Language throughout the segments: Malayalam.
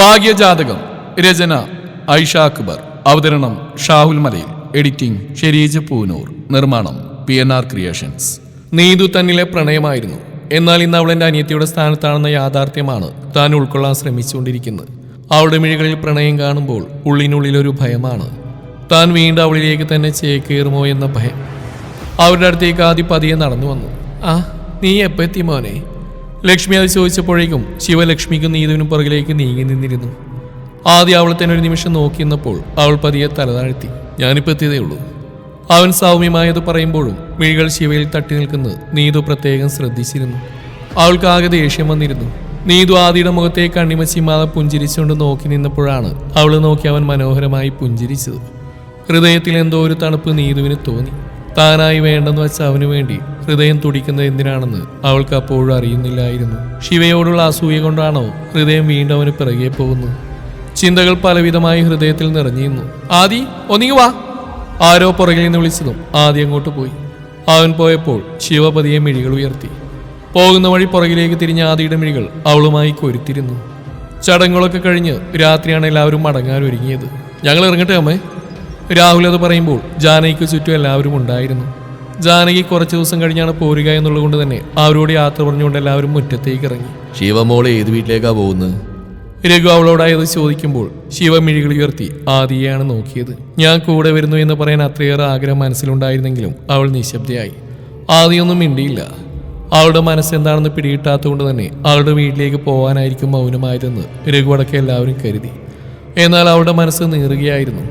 ഭാഗ്യജാതകം രചന ഐഷ അക്ബർ അവതരണം ഷാഹുൽ മലയിൽ എഡിറ്റിംഗ് ഷെരീജ് പൂനൂർ നിർമ്മാണം P N R creations. Neethu തന്നിലെ പ്രണയമായിരുന്നു. എന്നാൽ ഇന്ന് അവൾ എന്റെ അനിയത്തിയുടെ സ്ഥാനത്താണെന്ന യാഥാർത്ഥ്യമാണ് താൻ ഉൾക്കൊള്ളാൻ ശ്രമിച്ചുകൊണ്ടിരിക്കുന്നത്. അവളുടെ മിഴികളിൽ പ്രണയം കാണുമ്പോൾ ഉള്ളിനുള്ളിലൊരു ഭയമാണ്. താൻ വീണ്ടും അവളിലേക്ക് തന്നെ ചേക്കേറുമോ എന്ന ഭയം. അവരുടെ അടുത്തേക്ക് ആദ്യ പതിയെ നടന്നു വന്നു. ആ നീ എപ്പോ എത്തി മോനെ? ലക്ഷ്മി അത് ചോദിച്ചപ്പോഴേക്കും ശിവലക്ഷ്മിക്കും നീതുവിനും പുറകിലേക്ക് നീങ്ങി നിന്നിരുന്നു. ആദ്യം അവൾ തന്നെ ഒരു നിമിഷം നോക്കി നിന്നപ്പോൾ അവൾ പതിയെ തലതാഴ്ത്തി ഞാനിപ്പോൾ എത്തിയതേ ഉള്ളൂ. അവൻ സൗമ്യമായത് പറയുമ്പോഴും മിഴികൾ ശിവയിൽ തട്ടി നിൽക്കുന്നത് നീതു പ്രത്യേകം ശ്രദ്ധിച്ചിരുന്നു. അവൾക്ക് ആകെ ദേഷ്യം വന്നിരുന്നു. നീതു ആദിയുടെ മുഖത്തെ കണ്ണിമച്ചിമാതെ പുഞ്ചിരിച്ചുകൊണ്ട് നോക്കി നിന്നപ്പോഴാണ് അവൾ നോക്കി അവൻ മനോഹരമായി പുഞ്ചിരിച്ചത്. ഹൃദയത്തിൽ എന്തോ ഒരു തണുപ്പ് നീതുവിന് തോന്നി. താനായി വേണ്ടെന്ന് വെച്ച അവനു വേണ്ടി ഹൃദയം തുടിക്കുന്നത് എന്തിനാണെന്ന് അവൾക്ക് അപ്പോഴും അറിയുന്നില്ലായിരുന്നു. ശിവയോടുള്ള അസൂയ കൊണ്ടാണോ ഹൃദയം വീണ്ടും അവന് പിറകെ പോകുന്നു ചിന്തകൾ പലവിധമായി ഹൃദയത്തിൽ നിറഞ്ഞിരുന്നു. ആദി ഒന്നിങ്ങു വാ. ആരോ പുറകിൽ നിന്ന് വിളിച്ചതും ആദി അങ്ങോട്ട് പോയി. അവൻ പോയപ്പോൾ ശിവപതിയെ മിഴികൾ ഉയർത്തി. പോകുന്ന വഴി പുറകിലേക്ക് തിരിഞ്ഞ ആദിയുടെ മിഴികൾ അവളുമായി കൊരുത്തിരുന്നു. ചടങ്ങുകളൊക്കെ കഴിഞ്ഞ് രാത്രിയാണ് എല്ലാവരും മടങ്ങാൻ ഒരുങ്ങിയത്. ഞങ്ങൾ ഇറങ്ങട്ടെ അമ്മേ. രാഹുൽ അത് പറയുമ്പോൾ ജാനയ്ക്ക് ചുറ്റും എല്ലാവരും ഉണ്ടായിരുന്നു. ജാനകി കുറച്ച് ദിവസം കഴിഞ്ഞാണ് പോരുക എന്നുള്ളത് കൊണ്ട് തന്നെ അവരോട് യാത്ര പറഞ്ഞുകൊണ്ട് എല്ലാവരും മുറ്റത്തേക്ക് ഇറങ്ങി. ശിവമോൾ ഏത് വീട്ടിലേക്കാ പോകുന്നത്? രഘു അവളോടായത് ചോദിക്കുമ്പോൾ ശിവമിഴികൾ ഉയർത്തി ആദിയെയാണ് നോക്കിയത്. ഞാൻ കൂടെ വരുന്നു എന്ന് പറയാൻ അത്രയേറെ ആഗ്രഹം മനസ്സിലുണ്ടായിരുന്നെങ്കിലും അവൾ നിശബ്ദയായി. ആദിയൊന്നും മിണ്ടിയില്ല. അവളുടെ മനസ്സ് മനസ്സെന്താണെന്ന് പിടികിട്ടാത്തതുകൊണ്ട് തന്നെ അവളുടെ വീട്ടിലേക്ക് പോകാനായിരിക്കും മൗനമായതെന്ന് രഘു അടക്കം എല്ലാവരും കരുതി. എന്നാൽ അവളുടെ മനസ്സ് നീറുകയായിരുന്നു.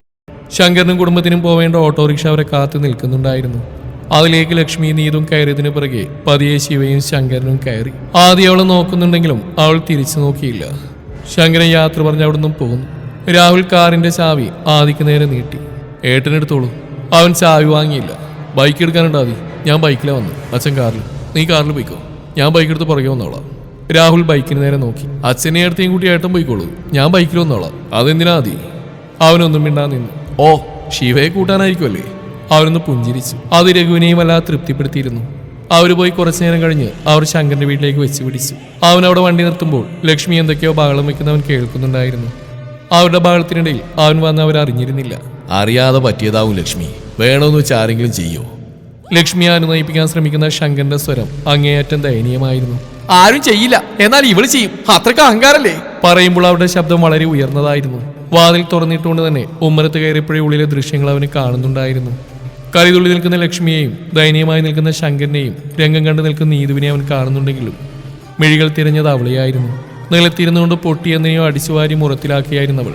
ശങ്കരനും കുടുംബത്തിനും പോവേണ്ട ഓട്ടോറിക്ഷ അവരെ കാത്തു നിൽക്കുന്നുണ്ടായിരുന്നു. അതിലേക്ക് ലക്ഷ്മി നീതും കയറിയതിനു പിറകെ പതിയെ ശിവയും ശങ്കരനും കയറി. ആദ്യം അവളെ നോക്കുന്നുണ്ടെങ്കിലും അവൾ തിരിച്ചു നോക്കിയില്ല. ശങ്കരൻ യാത്ര പറഞ്ഞ് അവിടുന്ന് പോകുന്നു രാഹുൽ കാറിന്റെ ചാവി ആദിക്ക് നേരെ നീട്ടി. ഏട്ടനെടുത്തോളൂ അവൻ ചാവി വാങ്ങിയില്ല. ബൈക്ക് എടുക്കാനുണ്ടാതി ഞാൻ ബൈക്കിലെ വന്നു. അച്ഛൻ കാറിൽ. നീ കാറിൽ പോയിക്കോ. ഞാൻ ബൈക്ക് എടുത്ത് പുറകെ വന്നോളാം. രാഹുൽ ബൈക്കിന് നേരെ നോക്കി. അച്ഛനെ അടുത്തേയും കൂട്ടി ഏട്ടൻ പോയിക്കോളൂ. ഞാൻ ബൈക്കിൽ വന്നോളാം. അതെന്തിനാ ആദി? അവനൊന്നും മിണ്ടാ നിന്നു. ഓ ശിവയെ കൂട്ടാനായിരിക്കുമല്ലേ അവനൊന്ന് പുഞ്ചിരിച്ചു. അത് രഘുവിനെയും വല്ലാതെ തൃപ്തിപ്പെടുത്തിയിരുന്നു. അവർ പോയി കുറച്ചു നേരം കഴിഞ്ഞ് അവർ ശങ്കറിന്റെ വീട്ടിലേക്ക് വെച്ച് പിടിച്ചു. അവൻ അവിടെ വണ്ടി നിർത്തുമ്പോൾ ലക്ഷ്മി എന്തൊക്കെയോ ബഹളം വെക്കുന്നവൻ കേൾക്കുന്നുണ്ടായിരുന്നു. അവരുടെ ബഹളത്തിനിടയിൽ അവൻ വന്ന് അവർ അറിഞ്ഞിരുന്നില്ല. അറിയാതെ പറ്റിയതാവും ലക്ഷ്മി. വേണമെന്ന് വെച്ച് ആരെങ്കിലും ചെയ്യോ? ലക്ഷ്മിയെ അനുനയിപ്പിക്കാൻ ശ്രമിക്കുന്ന ശങ്കറിന്റെ സ്വരം അങ്ങേയറ്റം ദയനീയമായിരുന്നു. ആരും ചെയ്യില്ല. എന്നാൽ ഇവൾ ചെയ്യും. അത്രയ്ക്ക് അഹങ്കാരല്ലേ? പറയുമ്പോൾ അവരുടെ ശബ്ദം വളരെ ഉയർന്നതായിരുന്നു. വാതിൽ തുറന്നിട്ടുകൊണ്ട് തന്നെ ഉമ്മരത്ത് കയറിയപ്പോഴേ ഉള്ളിലെ ദൃശ്യങ്ങൾ അവന് കാണുന്നുണ്ടായിരുന്നു. കരിതുള്ളി നിൽക്കുന്ന ലക്ഷ്മിയെയും ദയനീയമായി നിൽക്കുന്ന ശങ്കരനെയും രംഗം കണ്ടു നിൽക്കുന്ന നീതുവിനെ അവൻ കാണുന്നുണ്ടെങ്കിലും മിഴികൾ തിരഞ്ഞത് അവളെയായിരുന്നു. നിലത്തിരുന്നുകൊണ്ട് പൊട്ടിയെന്നെയോ അടിച്ചുവാരി മുറത്തിലാക്കിയായിരുന്നവൾ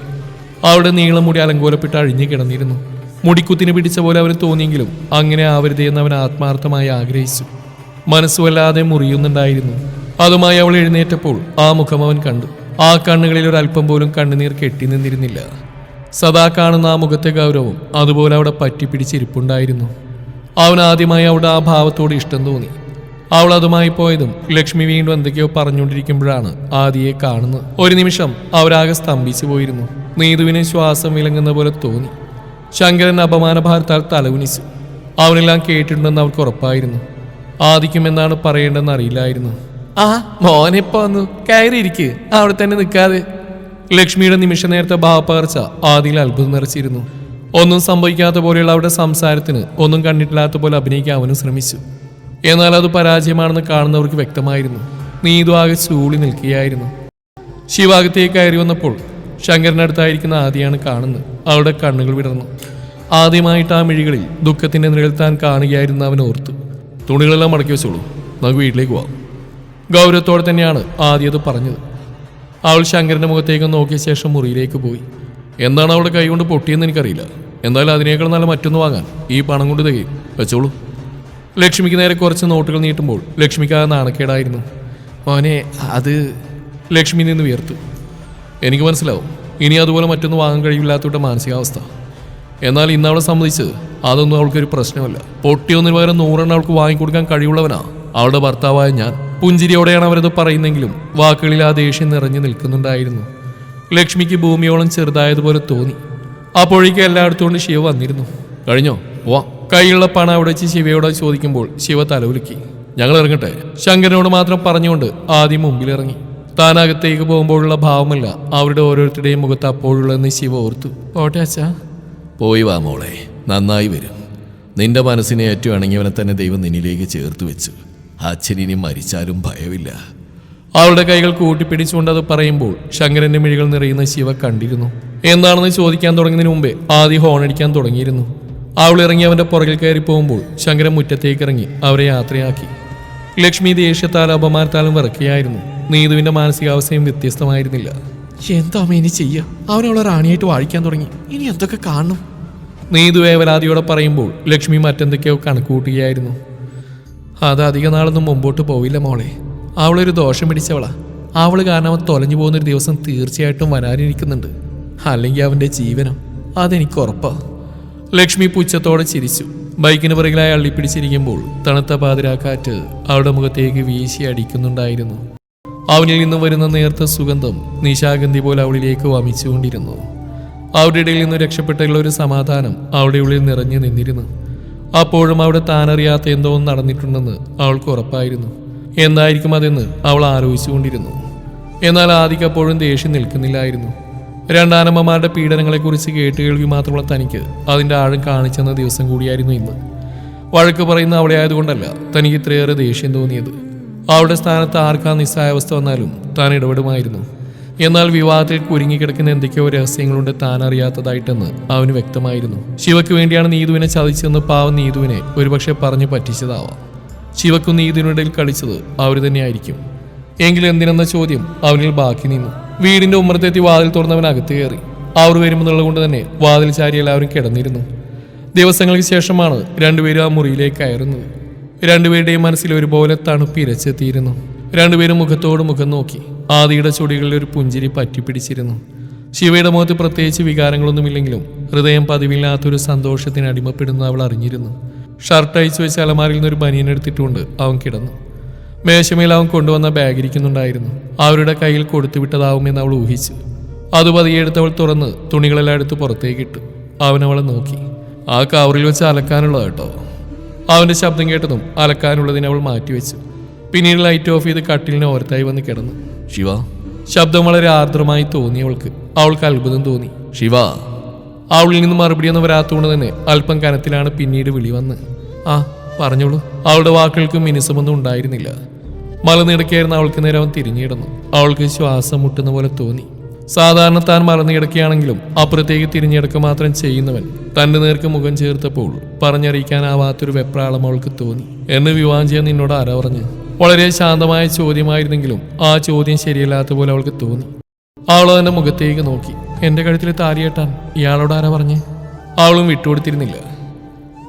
അവളുടെ നീളം മുടി അലങ്കോലപ്പെട്ട് അഴിഞ്ഞു കിടന്നിരുന്നു. മുടിക്കുത്തിന് പിടിച്ച പോലെ അവന് തോന്നിയെങ്കിലും അങ്ങനെ ആവരുതെന്ന് അവൻ ആത്മാർത്ഥമായി ആഗ്രഹിച്ചു. മനസ്സ് വല്ലാതെ മുറിയുന്നുണ്ടായിരുന്നു. അതുമായി അവൾ എഴുന്നേറ്റപ്പോൾ ആ മുഖം അവൻ കണ്ടു. ആ കണ്ണുകളിൽ ഒരല്പം പോലും കണ്ണുനീർ കെട്ടി നിന്നിരുന്നില്ല. സദാ കാണുന്ന ആ മുഖത്തെ ഗൗരവം അതുപോലെ അവിടെ പറ്റിപ്പിടിച്ചിരിപ്പുണ്ടായിരുന്നു. അവൻ ആദ്യമായി അവിടെ ആ ഭാവത്തോട് ഇഷ്ടം തോന്നി. അവൾ അതുമായി പോയതും ലക്ഷ്മി വീണ്ടും എന്തൊക്കെയോ പറഞ്ഞുകൊണ്ടിരിക്കുമ്പോഴാണ് ആദിയെ കാണുന്നത്. ഒരു നിമിഷം അവരാകെ സ്തംഭിച്ചു പോയിരുന്നു. നീതുവിന് ശ്വാസം വിലങ്ങുന്ന പോലെ തോന്നി. ശങ്കരൻ അപമാനഭാരത്താൽ തലകുനിച്ചു. അവനെല്ലാം കേട്ടിട്ടുണ്ടെന്ന് അവർക്ക് ഉറപ്പായിരുന്നു. ആദിക്കും എന്നാണ് പറയേണ്ടതെന്ന് അറിയില്ലായിരുന്നു. ആ മോനെപ്പോ വന്നു. കയറിയിരിക്ക്. അവിടെ തന്നെ നിൽക്കാതെ. ലക്ഷ്മിയുടെ നിമിഷ നേരത്തെ ഭാവപ്പകർച്ച ആദിയിൽ അത്ഭുതം നിറച്ചിരുന്നു. ഒന്നും സംഭവിക്കാത്ത പോലെയുള്ള അവരുടെ സംസാരത്തിന് ഒന്നും കണ്ടിട്ടില്ലാത്ത പോലെ അഭിനയിക്കാൻ അവനും ശ്രമിച്ചു. എന്നാൽ അത് പരാജയമാണെന്ന് കാണുന്നവർക്ക് വ്യക്തമായിരുന്നു. നീതു ആകെ ചൂളി നിൽക്കുകയായിരുന്നു. ശിവാകത്തേക്ക് കയറി വന്നപ്പോൾ ശങ്കരനടുത്തായിരിക്കുന്ന ആദിയാണ് കാണുന്നത്. അവളുടെ കണ്ണുകൾ വിടർന്നു. ആദ്യമായിട്ട് ആ മിഴികളിൽ ദുഃഖത്തിന്റെ നിഴൽ താൻ കാണുകയായിരുന്നു അവൻ ഓർത്തു. തുണികളെല്ലാം മടക്കി വെച്ചോളൂ. നമുക്ക് വീട്ടിലേക്ക് പോവാം. ഗൗരവത്തോടെ തന്നെയാണ് ആദ്യം അത് പറഞ്ഞത്. അവൾ ശങ്കരന്റെ മുഖത്തേക്ക് നോക്കിയ ശേഷം മുറിയിലേക്ക് പോയി. എന്താണ് അവളുടെ കൈകൊണ്ട് പൊട്ടിയെന്ന് എനിക്കറിയില്ല. എന്തായാലും അതിനേക്കാൾ നല്ല മറ്റൊന്ന് വാങ്ങാൻ. ഈ പണം കൊണ്ട് തികയും വെച്ചോളൂ. ലക്ഷ്മിക്ക് നേരെ കുറച്ച് നോട്ടുകൾ നീട്ടുമ്പോൾ ലക്ഷ്മിക്ക് ആ നാണക്കേടായിരുന്നു. മോനെ അത് ലക്ഷ്മി നിന്ന് വിയർത്തു. എനിക്ക് മനസ്സിലാവും. ഇനി അതുപോലെ മറ്റൊന്നും വാങ്ങാൻ കഴിയില്ലാത്തവരുടെ മാനസികാവസ്ഥ. എന്നാൽ ഇന്ന് അവളെ സംബന്ധിച്ച് അതൊന്നും അവൾക്കൊരു പ്രശ്നമല്ല. പൊട്ടിയൊന്നിന് പകരം നൂറെണ്ണം അവൾക്ക് വാങ്ങിക്കൊടുക്കാൻ കഴിവുള്ളവനാ അവളുടെ ഭർത്താവായ ഞാൻ. പുഞ്ചിരിയോടെയാണ് അവരത് പറയുന്നെങ്കിലും വാക്കുകളിൽ ആ ദേഷ്യം നിറഞ്ഞു നിൽക്കുന്നുണ്ടായിരുന്നു. ലക്ഷ്മിക്ക് ഭൂമിയോളം ചെറുതായതുപോലെ തോന്നി. അപ്പോഴേക്കും എല്ലായിടത്തും കൊണ്ട് ശിവ വന്നിരുന്നു. കഴിഞ്ഞോ? വാ കൈയുള്ള പണം അവിടെ വെച്ച് ശിവയോട് ചോദിക്കുമ്പോൾ ശിവ തലവുലുക്കി ഞങ്ങൾ ഇറങ്ങട്ടെ. ശങ്കരനോട് മാത്രം പറഞ്ഞുകൊണ്ട് ആദ്യം മുമ്പിലിറങ്ങി. താൻ അകത്തേക്ക് പോകുമ്പോഴുള്ള ഭാവമല്ല അവരുടെ ഓരോരുത്തരുടെയും മുഖത്ത് അപ്പോഴുള്ളതെന്ന് ശിവ ഓർത്തു. പോട്ടെ അച്ഛാ. പോയി വാ മോളെ. നന്നായി വരും. നിന്റെ മനസ്സിനെ ഏറ്റവും ഇണങ്ങിയവനെ തന്നെ ദൈവം നിന്നിലേക്ക് ചേർത്ത് വെച്ചു. അച്ഛനിനി മരിച്ചാലും ഭയമില്ല. അവളുടെ കൈകൾ കൂട്ടിപ്പിടിച്ചുകൊണ്ട് അത് പറയുമ്പോൾ ശങ്കരന്റെ മിഴികൾ നിറയുന്ന ശിവ കണ്ടിരുന്നു. എന്താണെന്ന് ചോദിക്കാൻ തുടങ്ങുന്നതിന് മുമ്പേ ആദ്യം ഹോണടിക്കാൻ തുടങ്ങിയിരുന്നു. അവൾ ഇറങ്ങി അവന്റെ പുറകിൽ കയറി പോകുമ്പോൾ ശങ്കരൻ മുറ്റത്തേക്ക് ഇറങ്ങി അവരെ യാത്രയാക്കി. ലക്ഷ്മി ദേഷ്യത്താലും അപമാനത്താലും വിറക്കുകയായിരുന്നു. നീതുവിന്റെ മാനസികാവസ്ഥയും വ്യത്യസ്തമായിരുന്നില്ല. എന്താ ഇനി ചെയ്യുക അവനവളെ റാണിയായിട്ട് വാഴിക്കാൻ തുടങ്ങി. ഇനി എന്തൊക്കെ കാണണം? നീതു വേവലാതിയോടെ പറയുമ്പോൾ ലക്ഷ്മി മറ്റെന്തൊക്കെയോ കണക്കുകൂട്ടുകയായിരുന്നു. അത് അധിക നാളൊന്നും മുമ്പോട്ട് പോവില്ല മോളെ. അവളൊരു ദോഷം പിടിച്ചവളാ. അവൾ കാരണം അവൻ തൊലഞ്ഞു പോകുന്നൊരു ദിവസം തീർച്ചയായിട്ടും വരാനിരിക്കുന്നുണ്ട്. അല്ലെങ്കിൽ അവന്റെ ജീവനം അതെനിക്ക് ഉറപ്പാ. ലക്ഷ്മി പുച്ഛത്തോടെ ചിരിച്ചു. ബൈക്കിന് പിറകിലായി അള്ളിപ്പിടിച്ചിരിക്കുമ്പോൾ തണുത്ത പാതിരാക്കാറ്റ് അവളുടെ മുഖത്തേക്ക് വീശി അടിക്കുന്നുണ്ടായിരുന്നു. അവനിൽ നിന്നും വരുന്ന നേർത്ത സുഗന്ധം നിശാഗന്ധി പോലെ അവളിലേക്ക് വമിച്ചുകൊണ്ടിരുന്നു. അവരുടെ ഇടയിൽ നിന്ന് രക്ഷപ്പെട്ടുള്ള ഒരു സമാധാനം അവളുടെ ഉള്ളിൽ നിറഞ്ഞു നിന്നിരുന്നു. അപ്പോഴും അവിടെ താനറിയാത്ത എന്തോ നടന്നിട്ടുണ്ടെന്ന് അവൾക്ക് ഉറപ്പായിരുന്നു. എന്തായിരിക്കും അതെന്ന് അവൾ ആലോചിച്ചുകൊണ്ടിരുന്നു. എന്നാൽ ആദിക്ക് അപ്പോഴും ദേഷ്യം നിൽക്കുന്നില്ലായിരുന്നു. രണ്ടാനമ്മമാരുടെ പീഡനങ്ങളെക്കുറിച്ച് കേട്ട് കേൾവി മാത്രമുള്ള തനിക്ക് അതിന്റെ ആഴം കാണിച്ചെന്ന ദിവസം കൂടിയായിരുന്നു ഇന്ന്. വഴക്ക് പറയുന്ന അവളെ ആയതുകൊണ്ടല്ല തനിക്ക് ഇത്രയേറെ ദേഷ്യം തോന്നിയത്. അവളുടെ സ്ഥാനത്ത് ആർക്കാ നിസ്സായാവസ്ഥ വന്നാലും താൻ ഇടപെടുമായിരുന്നു. എന്നാൽ വിവാഹത്തിൽ കുരുങ്ങിക്കിടക്കുന്ന എന്തൊക്കെയോ രഹസ്യങ്ങളുണ്ട് താൻ അറിയാത്തതായിട്ടെന്ന് അവന് വ്യക്തമായിരുന്നു. ശിവയ്ക്ക് വേണ്ടിയാണ് നീതുവിനെ ചതിച്ചതെന്ന് പാവം നീതുവിനെ ഒരുപക്ഷെ പറഞ്ഞു പറ്റിച്ചതാവാം. ശിവക്കും നീതുവിനിടയിൽ കളിച്ചത് അവർ തന്നെയായിരിക്കും. എങ്കിൽ എന്തിനെന്ന ചോദ്യം അവനിൽ ബാക്കി നിന്നു. വീടിന്റെ ഉമ്മറത്തെത്തി വാതിൽ തുറന്നവൻ അകത്ത് കയറി. അവർ വരുമെന്നുള്ളത് കൊണ്ട് തന്നെ വാതിൽ ചാരി എല്ലാവരും കിടന്നിരുന്നു. ദിവസങ്ങൾക്ക് ശേഷമാണ് രണ്ടുപേരും ആ മുറിയിലേക്ക് കയറുന്നത്. രണ്ടുപേരുടെയും മനസ്സിൽ ഒരുപോലെ തണുപ്പ് ഇരച്ചെത്തിയിരുന്നു. രണ്ടുപേരും മുഖത്തോട് മുഖം നോക്കി. ആദിയുടെ ചുടികളിൽ ഒരു പുഞ്ചിരി പറ്റിപ്പിടിച്ചിരുന്നു. ശിവയുടെ മുഖത്ത് പ്രത്യേകിച്ച് വികാരങ്ങളൊന്നുമില്ലെങ്കിലും ഹൃദയം പതിവില്ലാത്തൊരു സന്തോഷത്തിന് അടിമപ്പെടുന്നത് അവൾ അറിഞ്ഞിരുന്നു. ഷർട്ട് അയച്ചു വെച്ച് അലമാരിൽ നിന്നൊരു എടുത്തിട്ടുകൊണ്ട് അവൻ കിടന്നു. മേശമേൽ അവൻ കൊണ്ടുവന്ന ബാഗ് ഇരിക്കുന്നുണ്ടായിരുന്നു. അവരുടെ കയ്യിൽ കൊടുത്തുവിട്ടതാവുമെന്ന് അവൾ ഊഹിച്ചു. അത് പതിയെടുത്ത് അവൾ തുറന്ന് തുണികളെല്ലാം എടുത്ത് പുറത്തേക്ക് ഇട്ടു. അവൻ അവളെ നോക്കി. ആ കവറിൽ വെച്ച് അലക്കാനുള്ളത് കേട്ടോ അവന്റെ ശബ്ദം കേട്ടതും അലക്കാനുള്ളതിനെ അവൾ മാറ്റിവെച്ചു. പിന്നീട് ലൈറ്റ് ഓഫ് ചെയ്ത് കട്ടിലിന് ഓരത്തായി വന്ന് കിടന്നു. ശിവ. ശബ്ദം വളരെ ആർദ്രമായി തോന്നി അവൾക്ക്. അവൾക്ക് അത്ഭുതം തോന്നി. ശിവ. അവളിൽ നിന്ന് മറുപടി മറുപടിയൊന്നും വരാത്തതുകൊണ്ട് തന്നെ അല്പം കനത്തിലാണ് പിന്നീട് വിളി വന്ന്. ആ പറഞ്ഞോളൂ. അവളുടെ വാക്കുകൾക്ക് മിനുസമൊന്നും ഉണ്ടായിരുന്നില്ല. മലനിടക്കായിരുന്ന അവൾക്ക് നേരെ അവൻ തിരിഞ്ഞിടുന്നു അവൾക്ക് ശ്വാസം മുട്ടുന്ന പോലെ തോന്നി. സാധാരണ താൻ മലർന്നു കിടക്കുകയാണെങ്കിലും അപ്പുറത്തേക്ക് തിരിഞ്ഞെടുക്ക മാത്രം ചെയ്യുന്നവൻ തന്റെ നേർക്ക് മുഖം ചേർത്തപ്പോൾ പറഞ്ഞറിയിക്കാനാവാത്തൊരു വെപ്രാളം അവൾക്ക് തോന്നി. എന്നെ വിവാഹം ചെയ്യാൻ നിന്നോട് ആരാ പറഞ്ഞു? വളരെ ശാന്തമായ ചോദ്യമായിരുന്നെങ്കിലും ആ ചോദ്യം ശരിയല്ലാത്ത പോലെ അവൾക്ക് തോന്നി. അവൾ അവന്റെ മുഖത്തേക്ക് നോക്കി. എന്റെ കഴുത്തിൽ താരിയേട്ടാൻ ഇയാളോട് ആരാ പറഞ്ഞേ? അവളും വിട്ടുകൊടുത്തിരുന്നില്ല.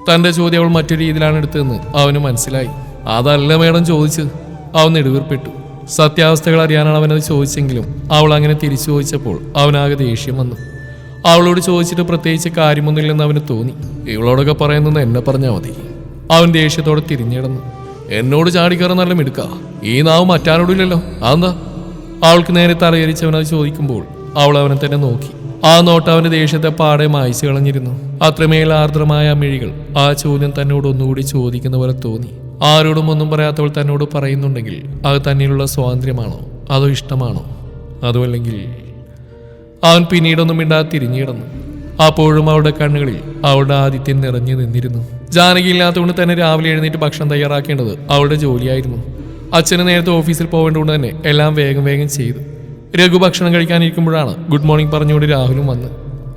തന്റെ ചോദ്യം അവൾ മറ്റൊരു രീതിയിലാണ് എടുത്തതെന്ന് അവന് മനസ്സിലായി. അതല്ല മേഡം ചോദിച്ചത്. അവൻ നെടുവീർപ്പെട്ടു. സത്യാവസ്ഥകൾ അറിയാനാണ് അവനത് ചോദിച്ചെങ്കിലും അവൾ അങ്ങനെ തിരിച്ചു ചോദിച്ചപ്പോൾ അവനാകെ ദേഷ്യം വന്നു. അവളോട് ചോദിച്ചിട്ട് പ്രത്യേകിച്ച് കാര്യമൊന്നുമില്ലെന്ന് അവന് തോന്നി. ഇവളോടൊക്കെ പറയുന്നെന്ന് എന്നെ പറഞ്ഞാൽ മതി. അവൻ ദേഷ്യത്തോടെ തിരിഞ്ഞിടന്നു എന്നോട് ചാടിക്കയറാൻ നല്ല മിടുക്ക. ഈ നാവ് മറ്റാരോടില്ലല്ലോ. അതെന്താ? അവൾക്ക് നേരെ തലയരിച്ചവനത് ചോദിക്കുമ്പോൾ അവൾ അവനെ തന്നെ നോക്കി. ആ നോട്ട് അവന്റെ ദേഷ്യത്തെ പാടെ മായ്ച്ചു കളഞ്ഞിരുന്നു. അത്രമേൽ ആർദ്രമായ മിഴികൾ ആ ചോദ്യം തന്നോട് ഒന്നുകൂടി ചോദിക്കുന്ന പോലെ തോന്നി. ആരോടും ഒന്നും പറയാത്തവൾ തന്നോട് പറയുന്നുണ്ടെങ്കിൽ അത് തന്നിലുള്ള സ്വാതന്ത്ര്യമാണോ? അതോ ഇഷ്ടമാണോ? അതുമല്ലെങ്കിൽ അവൻ പിന്നീടൊന്നും മിണ്ടാതെ തിരിഞ്ഞിടന്നു അപ്പോഴും അവളുടെ കണ്ണുകളിൽ അവളുടെ ആദിത്യം നിറഞ്ഞു നിന്നിരുന്നു. ജാനകി ഇല്ലാത്തതുകൊണ്ട് തന്നെ രാവിലെ എഴുന്നേറ്റ് ഭക്ഷണം തയ്യാറാക്കേണ്ടത് അവളുടെ ജോലിയായിരുന്നു. അച്ഛന് നേരത്തെ ഓഫീസിൽ പോകേണ്ടതുകൊണ്ട് തന്നെ എല്ലാം വേഗം വേഗം ചെയ്തു. രഘു ഭക്ഷണം കഴിക്കാനിരിക്കുമ്പോഴാണ് ഗുഡ് മോർണിംഗ് പറഞ്ഞുകൊണ്ട് രാഹുലും വന്ന്.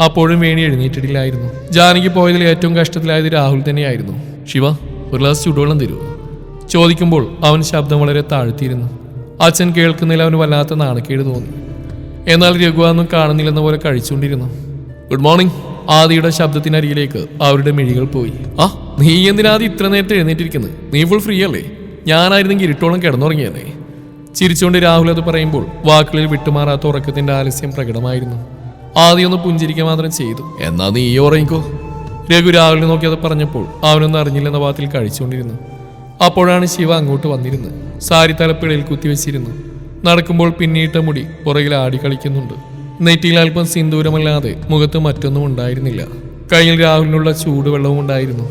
അപ്പോഴും വേണി എഴുന്നേറ്റിട്ടില്ലായിരുന്നു. ജാനകി പോയതിൽ ഏറ്റവും കഷ്ടത്തിലായത് രാഹുൽ തന്നെയായിരുന്നു. ശിവ ഒരു ഗ്ലാസ് ചൂടുവെള്ളം തരൂ. ചോദിക്കുമ്പോൾ അവൻ ശബ്ദം വളരെ താഴ്ത്തിയിരുന്നു. അച്ഛൻ കേൾക്കുന്നതിൽ അവന് വല്ലാത്ത നാണക്കേട് തോന്നി. എന്നാൽ രഘു കാണുന്നില്ലെന്ന പോലെ കഴിച്ചുകൊണ്ടിരുന്നു. ഗുഡ് മോർണിംഗ് ആദിയുടെ ശബ്ദത്തിനരികിലേക്ക് അവരുടെ മിഴികൾ പോയി. ആ നീ എന്തിനാദി ഇത്ര നേരത്തെ എഴുന്നേറ്റിരിക്കുന്നത്? നീ ഫുൾ ഫ്രീ അല്ലേ? ഞാനായിരുന്നെങ്കിൽ ഇരുട്ടോളം കിടന്നുറങ്ങിയതേ ചിരിച്ചുകൊണ്ട് രാഹുൽ അത് പറയുമ്പോൾ വാക്കുകളിൽ വിട്ടുമാറാത്ത ഉറക്കത്തിന്റെ ആലസ്യം പ്രകടമായിരുന്നു. ആദ്യം ഒന്ന് പുഞ്ചിരിക്കുക മാത്രം ചെയ്തു. എന്നാ നീ ഉറങ്ങിക്കോ. രഘു രാഹുലിനെ നോക്കി അത് പറഞ്ഞപ്പോൾ അവനൊന്നും അറിഞ്ഞില്ലെന്ന വാത്തിൽ കഴിച്ചുകൊണ്ടിരുന്നു. അപ്പോഴാണ് ശിവ അങ്ങോട്ട് വന്നിരുന്നത്. സാരി തലപ്പിടയിൽ കുത്തിവെച്ചിരുന്നു. നടക്കുമ്പോൾ പിന്നീട്ട മുടി പുറകിൽ ആടി കളിക്കുന്നുണ്ട്. നെറ്റിയിൽ അല്പം സിന്ദൂരമല്ലാതെ മുഖത്ത് മറ്റൊന്നും ഉണ്ടായിരുന്നില്ല. കയ്യിൽ രാഹുലിനുള്ള ചൂടുവെള്ളവും ഉണ്ടായിരുന്നു.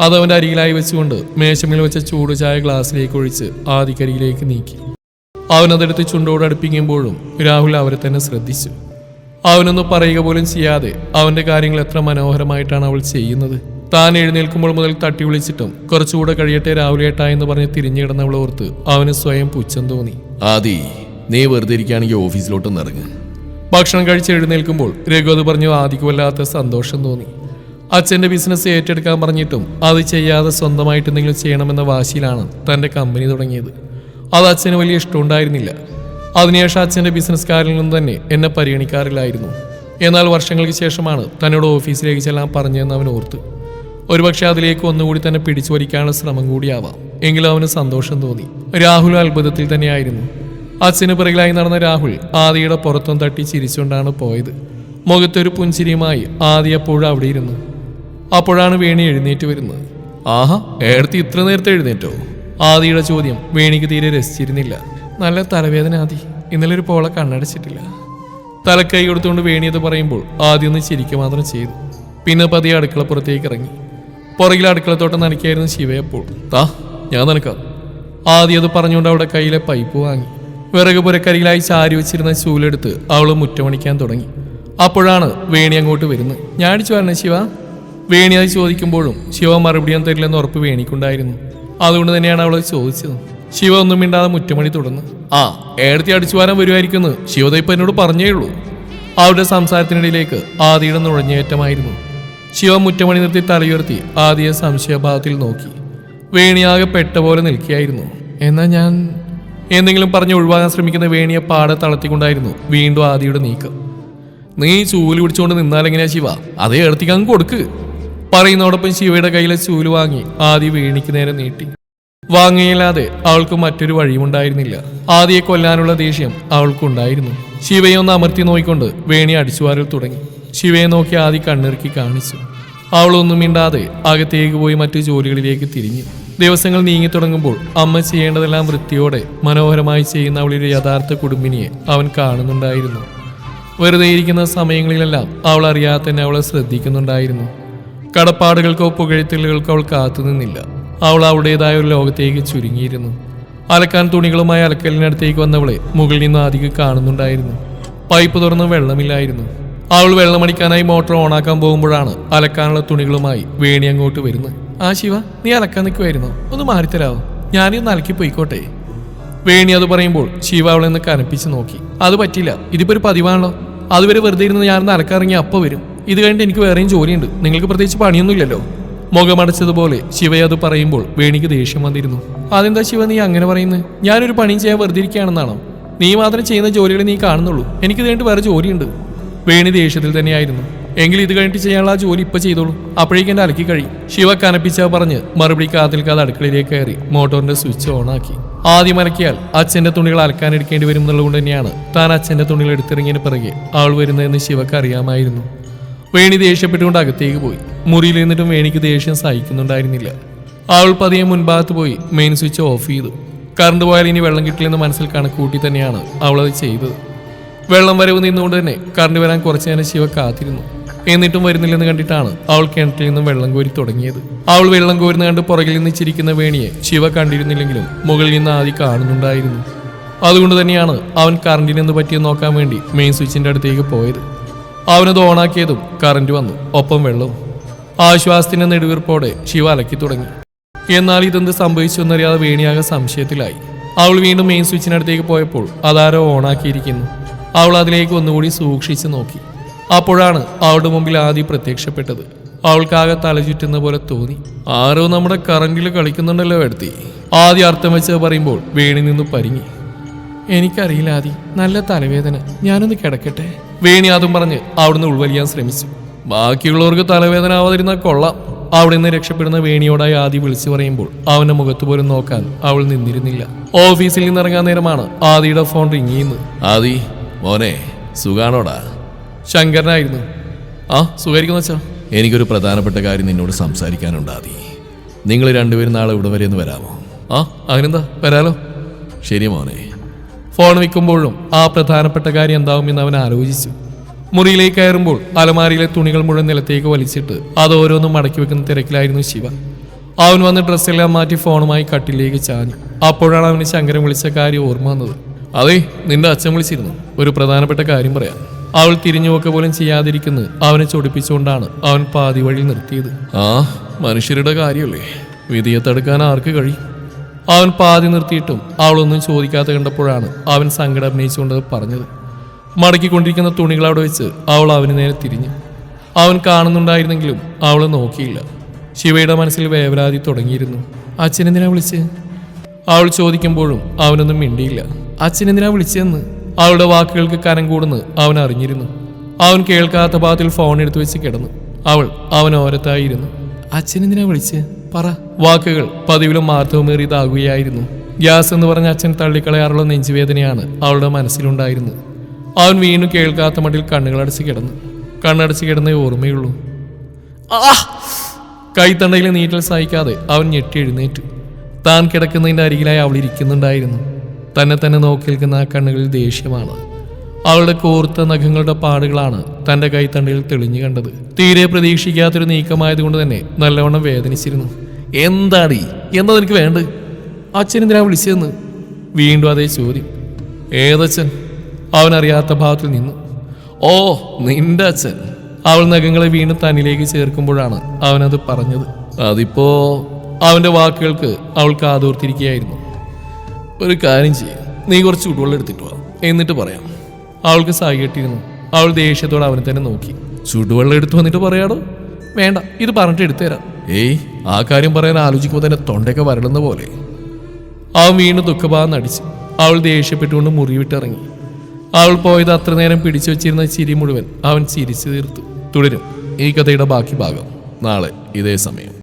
അത് അവന്റെ അരികിലായി വെച്ചുകൊണ്ട് മേശമിൽ വെച്ച ചൂട് ചായ ഗ്ലാസ്സിലേക്ക് ഒഴിച്ച് ആദിക്കരിയിലേക്ക് നീക്കി. അവനതെടുത്ത് ചുണ്ടോട് അടുപ്പിക്കുമ്പോഴും രാഹുൽ അവരെ തന്നെ ശ്രദ്ധിച്ചു. അവനൊന്നും പറയുക പോലും ചെയ്യാതെ അവന്റെ കാര്യങ്ങൾ എത്ര മനോഹരമായിട്ടാണ് അവൾ ചെയ്യുന്നത്. താൻ എഴുന്നേൽക്കുമ്പോൾ മുതൽ തട്ടി വിളിച്ചിട്ടും കുറച്ചുകൂടെ കഴിയട്ടെ രാഹുലേട്ടാ എന്ന് പറഞ്ഞ് തിരിഞ്ഞു കിടന്നവളോർത്ത് അവന് സ്വയം പുച്ഛം തോന്നി. ആദി നീ വെറുതെ ഇരിക്കുകയാണെങ്കിൽ ഓഫീസിലോട്ടൊന്ന് ഇറങ്ങ്. ഭക്ഷണം കഴിച്ച് എഴുന്നേൽക്കുമ്പോൾ രഘു അത് പറഞ്ഞു ആദിക്ക് വല്ലാത്ത സന്തോഷം തോന്നി. അച്ഛന്റെ ബിസിനസ് ഏറ്റെടുക്കാൻ പറഞ്ഞിട്ടും അത് ചെയ്യാതെ സ്വന്തമായിട്ട് എന്തെങ്കിലും ചെയ്യണമെന്ന വാശിയിലാണ് തന്റെ കമ്പനി തുടങ്ങിയത്. അത് അച്ഛന് വലിയ ഇഷ്ടമുണ്ടായിരുന്നില്ല. അതിനുശേഷം അച്ഛന്റെ ബിസിനസ്സുകാരിൽ നിന്ന് തന്നെ എന്നെ പരിഗണിക്കാറില്ലായിരുന്നു. എന്നാൽ വർഷങ്ങൾക്ക് ശേഷമാണ് തന്നോട് ഓഫീസിലേക്ക് ചെല്ലാൻ പറഞ്ഞതെന്ന് അവൻ ഓർത്ത്. ഒരുപക്ഷെ അതിലേക്ക് ഒന്നുകൂടി തന്നെ പിടിച്ചു വലിക്കാനുള്ള ശ്രമം കൂടിയാവാം. എങ്കിലും അവന് സന്തോഷം തോന്നി. രാഹുൽ അത്ഭുതത്തിൽ തന്നെയായിരുന്നു. അച്ഛന് പിറകിലായി നടന്ന രാഹുൽ ആദിയുടെ പുറത്തും തട്ടി ചിരിച്ചുകൊണ്ടാണ് പോയത്. മുഖത്തൊരു പുഞ്ചിരിയുമായി ആദി അപ്പോഴും അവിടെ ഇരുന്നു അപ്പോഴാണ് വേണി എഴുന്നേറ്റ് വരുന്നത്. ആഹാ ഏടത്തി ഇത്ര നേരത്തെ എഴുന്നേറ്റോ? ആദിയുടെ ചോദ്യം വേണിക്ക് തീരെ രസിച്ചിരുന്നില്ല. നല്ല തലവേദന ആദി. ഇന്നലെ ഒരു പോളെ കണ്ണടച്ചിട്ടില്ല. തലക്കൈ കൊടുത്തുകൊണ്ട് വേണിയത് പറയുമ്പോൾ ആദ്യം ഒന്ന് ചിരിക്കുക മാത്രം ചെയ്തു. പിന്നെ പതിയെ അടുക്കളപ്പുറത്തേക്ക് ഇറങ്ങി. പുറകിൽ അടുക്കളത്തോട്ടം നനയ്ക്കായിരുന്നു ശിവയപ്പോൾ. താ ഞാൻ നനക്കാം. ആദ്യം അത് പറഞ്ഞുകൊണ്ട് അവിടെ കയ്യിലെ പൈപ്പ് വാങ്ങി. വിറക് പുരക്കരികളായി ചാരി വെച്ചിരുന്ന ചൂലെടുത്ത് അവൾ മുറ്റമണിക്കാൻ തുടങ്ങി. അപ്പോഴാണ് വേണി അങ്ങോട്ട് വരുന്നത്. ഞാൻ അടിച്ചു വരണേ ശിവ. വേണി അത് ചോദിക്കുമ്പോഴും ശിവ മറുപടിയും തരില്ലെന്ന് ഉറപ്പ് വേണിക്കുണ്ടായിരുന്നു. അതുകൊണ്ട് തന്നെയാണ് അവൾ ചോദിച്ചത്. ശിവ ഒന്നും മിണ്ടാതെ മുറ്റമണി തുടർന്നു ആ ഏടത്തി അടിച്ചു വരാൻ വരുമായിരിക്കുന്നു ശിവദൈപ്പ എന്നോട് പറഞ്ഞേ ഉള്ളൂ. അവരുടെ സംസാരത്തിനിടയിലേക്ക് ആദിയുടെ നുഴഞ്ഞേറ്റമായിരുന്നു. ശിവ മുറ്റമണി നിർത്തി തലയുയർത്തി ആദിയെ സംശയഭാവത്തിൽ നോക്കി. വേണിയാകെ പെട്ട പോലെ നിൽക്കുകയായിരുന്നു. എന്നാൽ ഞാൻ എന്തെങ്കിലും പറഞ്ഞ് ഒഴിവാകാൻ ശ്രമിക്കുന്ന വേണിയെ പാടെ തളർത്തിക്കൊണ്ടായിരുന്നു വീണ്ടും ആദിയുടെ നീക്കം. നീ ചൂൽ പിടിച്ചുകൊണ്ട് നിന്നാലെങ്ങനെയാ ശിവ? അതേ എടുത്തിക്കങ്ങ് കൊടുക്ക്. പറയുന്നതോടൊപ്പം ശിവയുടെ കയ്യിലെ ചൂൽ വാങ്ങി ആദി വേണിക്ക് നേരെ നീട്ടി. വാങ്ങിയില്ലാതെ അവൾക്ക് മറ്റൊരു വഴിയുമുണ്ടായിരുന്നില്ല. ആദിയെ കൊല്ലാനുള്ള ദേഷ്യം അവൾക്കുണ്ടായിരുന്നു. ശിവയെ ഒന്ന് അമർത്തി നോക്കിക്കൊണ്ട് വേണി അടിച്ചുവാരൽ തുടങ്ങി. ശിവയെ നോക്കി ആദി കണ്ണിറുക്കി കാണിച്ചു. അവളൊന്നും മിണ്ടാതെ അകത്തേക്ക് പോയി മറ്റു ജോലികളിലേക്ക് തിരിഞ്ഞു. ദിവസങ്ങൾ നീങ്ങി തുടങ്ങുമ്പോൾ അമ്മ ചെയ്യേണ്ടതെല്ലാം വൃത്തിയോടെ മനോഹരമായി ചെയ്യുന്ന അവളുടെ യഥാർത്ഥ കുടുംബിനിയെ അവൻ കാണുന്നുണ്ടായിരുന്നു. വെറുതെ ഇരിക്കുന്ന സമയങ്ങളിലെല്ലാം അവൾ അറിയാതെ തന്നെ അവളെ ശ്രദ്ധിക്കുന്നുണ്ടായിരുന്നു. കടപ്പാടുകൾക്കോ പുകഴ്ത്തലുകൾക്കോ അവൾ കാത്തുനിന്നില്ല അവൾ അവളുടേതായ ഒരു ലോകത്തേക്ക് ചുരുങ്ങിയിരുന്നു. അലക്കാൻ തുണികളുമായി അലക്കലിനടുത്തേക്ക് വന്നവളെ മുകളിൽ നിന്ന് അധികം കാണുന്നുണ്ടായിരുന്നു. പൈപ്പ് തുറന്ന് വെള്ളമില്ലായിരുന്നു. അവൾ വെള്ളമടിക്കാനായി മോട്ടോർ ഓണാക്കാൻ പോകുമ്പോഴാണ് അലക്കാനുള്ള തുണികളുമായി വേണി അങ്ങോട്ട് വരുന്നത്. ആ ശിവ നീ അലക്കാൻ നിൽക്കുമായിരുന്നോ ഒന്ന് മാറിത്തരാവോ? ഞാനിന്ന് അലക്കി പോയിക്കോട്ടെ. വേണി അത് പറയുമ്പോൾ ശിവ അവളെ ഒന്ന് കനപ്പിച്ച് നോക്കി. അത് പറ്റില്ല ഇതിപ്പോ ഒരു പതിവാണല്ലോ. അതുവരെ വെറുതെ ഇരുന്ന് ഞാനൊന്ന് അലക്കാറിങ്ങി അപ്പ വരും. ഇത് കഴിഞ്ഞിട്ട് എനിക്ക് വേറെയും ജോലിയുണ്ട്. നിങ്ങൾക്ക് പ്രത്യേകിച്ച് പണിയൊന്നുമില്ലല്ലോ. മുഖമടച്ചതുപോലെ ശിവയെ അത് പറയുമ്പോൾ വേണിക്ക് ദേഷ്യം വന്നിരുന്നു. അതെന്താ ശിവ നീ അങ്ങനെ പറയുന്നത് ഞാനൊരു പണിയും ചെയ്യാൻ വെറുതെ ഇരിക്കുകയാണെന്നാണോ? നീ മാത്രം ചെയ്യുന്ന ജോലികൾ നീ കാണുന്നുള്ളൂ. എനിക്ക് കഴിഞ്ഞിട്ട് വേറെ ജോലിയുണ്ട്. വേണി ദേഷ്യത്തിൽ തന്നെയായിരുന്നു. എങ്കിൽ ഇത് കഴിഞ്ഞിട്ട് ചെയ്യാനുള്ള ആ ജോലി ഇപ്പൊ ചെയ്തോളൂ. അപ്പോഴേക്കും എന്റെ അലക്കി കഴിയും ശിവ കനപ്പിച്ച പറഞ്ഞ് മറുപടി കാത്തിൽക്കാതെ അടുക്കളയിലേക്ക് കയറി മോട്ടോറിന്റെ സ്വിച്ച് ഓൺ ആക്കി. ആദ്യം അലക്കിയാൽ അച്ഛന്റെ തുണികൾ അലക്കാൻ എടുക്കേണ്ടി വരും എന്നുള്ളതുകൊണ്ട് തന്നെയാണ് താൻ അച്ഛന്റെ തുണികൾ എടുത്തിറങ്ങിയതിന് പിറകെ ആൾ വരുന്നതെന്ന് ശിവക്ക് അറിയാമായിരുന്നു. വേണി ദേഷ്യപ്പെട്ടുകൊണ്ട് അകത്തേക്ക് പോയി. മുറിയിൽ നിന്നിട്ടും വേണിക്ക് ദേഷ്യം സഹിക്കുന്നുണ്ടായിരുന്നില്ല. അവൾ പതിയെ മുൻഭാഗത്ത് പോയി മെയിൻ സ്വിച്ച് ഓഫ് ചെയ്തു. കറണ്ട് പോയാൽ ഇനി വെള്ളം കിട്ടില്ലെന്ന് മനസ്സിൽ കണക്കൂട്ടി തന്നെയാണ് അവളത് ചെയ്തത്. വെള്ളം വരവ് നിന്നുകൊണ്ട് തന്നെ കറണ്ട് വരാൻ കുറച്ചു നേരം ശിവ കാത്തിരുന്നു. എന്നിട്ടും വരുന്നില്ലെന്ന് കണ്ടിട്ടാണ് അവൾ കിണറ്റിൽ നിന്നും വെള്ളം കോരി തുടങ്ങിയത്. അവൾ വെള്ളം കോരുന്ന കണ്ട് പുറകിൽ നിന്ന് ചിരിക്കുന്ന വേണിയെ ശിവ കണ്ടിരുന്നില്ലെങ്കിലും മുകളിൽ നിന്ന് ആദ്യം കാണുന്നുണ്ടായിരുന്നു. അതുകൊണ്ട് തന്നെയാണ് അവൻ കറണ്ടിനെന്ന് പറ്റിയത് നോക്കാൻ വേണ്ടി മെയിൻ സ്വിച്ചിന്റെ അടുത്തേക്ക് പോയത്. അവനത് ഓണാക്കിയതും കറണ്ട് വന്നു ഒപ്പം വെള്ളവും. ആശ്വാസത്തിന്റെ നെടുവീർപ്പോടെ ശിവ അലക്കി തുടങ്ങി. എന്നാൽ ഇതെന്ത് സംഭവിച്ചു എന്നറിയാതെ വേണിയാകെ സംശയത്തിലായി. അവൾ വീണ്ടും മെയിൻ സ്വിച്ചിനടുത്തേക്ക് പോയപ്പോൾ അതാരോ ഓണാക്കിയിരിക്കുന്നു അവൾ അതിലേക്ക് ഒന്നുകൂടി സൂക്ഷിച്ചു നോക്കി. അപ്പോഴാണ് അവളുടെ മുമ്പിൽ ആദ്യം പ്രത്യക്ഷപ്പെട്ടത്. അവൾക്കാകെ തലചുറ്റുന്ന പോലെ തോന്നി. ആരോ നമ്മുടെ കറണ്ടിൽ കളിക്കുന്നുണ്ടല്ലോ എടുത്തി. ആദ്യം അർത്ഥം വെച്ച് പറയുമ്പോൾ വേണി നിന്ന് പരിങ്ങി. എനിക്കറിയില്ല ആദി നല്ല തലവേദന. ഞാനൊന്ന് കിടക്കട്ടെ. വേണി അതും പറഞ്ഞ് അവിടുന്ന് ഉൾവലിയാൻ ശ്രമിച്ചു. ബാക്കിയുള്ളവർക്ക് തലവേദന ആവാതിരുന്ന കൊള്ളാം. അവിടെ നിന്ന് രക്ഷപ്പെടുന്ന വേണിയോടായി ആദി വിളിച്ചു പറയുമ്പോൾ അവന്റെ മുഖത്ത് പോലും നോക്കാൻ അവൾ നിന്നിരുന്നില്ല. ഓഫീസിൽ നിന്ന് ഇറങ്ങാൻ നേരമാണ് ആദിയുടെ ഫോൺ റിങ് ആദി മോനെ സുഖാണോടാ? ശങ്കരനായിരുന്നു. ആ സുഖായിരിക്കുന്ന വെച്ചാ എനിക്കൊരു പ്രധാനപ്പെട്ട കാര്യം നിന്നോട് സംസാരിക്കാനുണ്ടാതി നിങ്ങൾ രണ്ടുപേരും നാളെ ഇവിടെ വരെ ഒന്ന് വരാമോ? ആ അങ്ങനെന്താ? വരാലോ? ശരി മോനെ. ഫോൺ വെക്കുമ്പോഴും ആ പ്രധാനപ്പെട്ട കാര്യം എന്താവുമെന്ന് അവൻ ആലോചിച്ചു. മുറിയിലേക്ക് കയറുമ്പോൾ അലമാരിയിലെ തുണികൾ മുഴുവൻ നിലത്തേക്ക് വലിച്ചിട്ട് അത് ഓരോന്നും മടക്കി വെക്കുന്ന തിരക്കിലായിരുന്നു ശിവ. അവൻ വന്ന് ഡ്രസ്സെല്ലാം മാറ്റി ഫോണുമായി കട്ടിലേക്ക് ചാഞ്ഞു. അപ്പോഴാണ് അവന് ശങ്കരൻ വിളിച്ച കാര്യം ഓർമ്മ വന്നത്. അതെ നിന്റെ അച്ഛൻ വിളിച്ചിരുന്നു. ഒരു പ്രധാനപ്പെട്ട കാര്യം പറയാം. അവൾ തിരിഞ്ഞു നോക്ക പോലും ചെയ്യാതിരിക്കുന്നു. അവനെ ചൊടിപ്പിച്ചുകൊണ്ടാണ് അവൻ പാതി വഴി നിർത്തിയത്. ആ മനുഷ്യരുടെ കാര്യമല്ലേ? വിധിയെ തടുക്കാൻ ആർക്ക് കഴിയും അവൻ പാതി നിർത്തിയിട്ടും അവളൊന്നും ചോദിക്കാതെ കണ്ടപ്പോഴാണ് അവൻ സങ്കടം അഭിനയിച്ചുകൊണ്ട് പറഞ്ഞത്. മടക്കിക്കൊണ്ടിരിക്കുന്ന തുണികൾ അവിടെ വെച്ച് അവൾ അവന് നേരെ തിരിഞ്ഞു. അവൻ കാണുന്നുണ്ടായിരുന്നെങ്കിലും അവൾ നോക്കിയില്ല. ശിവയുടെ മനസ്സിൽ വേവലാതി തുടങ്ങിയിരുന്നു. അച്ഛനെന്തിനാ വിളിച്ച്? അവൾ ചോദിക്കുമ്പോഴും അവനൊന്നും മിണ്ടിയില്ല. അച്ഛനെന്തിനാ വിളിച്ചതെന്ന്? അവളുടെ വാക്കുകൾക്ക് കനം കൂടുന്ന് അവൻ അറിഞ്ഞിരുന്നു. അവൻ കേൾക്കാത്ത ഭാഗത്തിൽ ഫോൺ എടുത്തു വെച്ച് കിടന്നു. അവൾ അവൻ ഓരത്തായിരുന്നു അച്ഛനെന്തിനാ വിളിച്ച്? പറ. വാക്കുകൾ പതിവിലും മാർദ്ദവമേറിയതാകുകയായിരുന്നു ഗ്യാസ് എന്ന് പറഞ്ഞ അച്ഛൻ തള്ളിക്കളയാറുള്ള നെഞ്ചുവേദനയാണ് അവളുടെ മനസ്സിലുണ്ടായിരുന്നത്. അവൻ വീണ്ടും കേൾക്കാത്ത മട്ടിൽ കണ്ണുകളടച്ച് കിടന്നു. കണ്ണടച്ച് കിടന്നേ ഓർമ്മയുള്ളൂ. ആ കൈത്തണ്ടയിലെ നീറ്റൽ സഹിക്കാതെ അവൻ ഞെട്ടി എഴുന്നേറ്റു. താൻ കിടക്കുന്നതിന്റെ അരികിലായി അവൾ ഇരിക്കുന്നുണ്ടായിരുന്നു. തന്നെ തന്നെ നോക്കി നിൽക്കുന്ന ആ കണ്ണുകളിൽ ദേഷ്യമാണ്. അവളുടെ കോർത്ത നഖങ്ങളുടെ പാടുകളാണ് തന്റെ കൈത്തണ്ടയിൽ തെളിഞ്ഞു കണ്ടത്. തീരെ പ്രതീക്ഷിക്കാത്തൊരു നീക്കമായതുകൊണ്ട് തന്നെ നല്ലവണ്ണം വേദനിച്ചിരുന്നു. എന്താടി? എന്താ നിനക്ക് വേണ്ടത്? അച്ഛൻ എന്തിനാ വിളിച്ചതെന്ന്? വീണ്ടും അതേ ചോദ്യം. ഏതച്ഛൻ? അവനറിയാത്ത ഭാവത്തിൽ നിന്നു. ഓ നിന്റെ അച്ഛൻ. അവൾ നഖങ്ങളെ വീണ്ടും തന്നിലേക്ക് ചേർക്കുമ്പോഴാണ് അവനത് പറഞ്ഞത്. അതിപ്പോ അവന്റെ വാക്കുകൾക്ക് അവൾ കാതോർത്തിരിക്കുകയായിരുന്നു ഒരു കാര്യം ചെയ്യും. നീ കുറച്ച് ചൂടുവെള്ളം എടുത്തിട്ട് വാ. എന്നിട്ട് പറയാം. അവൾക്ക് സായിട്ടിരുന്നു അവൾ ദേഷ്യത്തോടെ അവനെ തന്നെ നോക്കി. ചൂടുവെള്ളം എടുത്തു വന്നിട്ട് പറയാടോ? വേണ്ട. ഇത് പറഞ്ഞിട്ട് എടുത്തുതരാം ഏയ് ആ കാര്യം പറയാൻ ആലോചിക്കുമ്പോൾ തന്നെ തൊണ്ടയൊക്കെ വരളുന്ന പോലെ. അവൻ വീണ്ടും ദുഃഖഭാവം നടിച്ചു അവൾ ദേഷ്യപ്പെട്ടുകൊണ്ട് മുറി വിട്ടിറങ്ങി അവൾ പോയത് അത്ര നേരം പിടിച്ചു വച്ചിരുന്ന ചിരി മുഴുവൻ അവൻ ചിരിച്ചു തീർത്തു. തുടരും ഈ കഥയുടെ ബാക്കി ഭാഗം. നാളെ ഇതേ സമയം.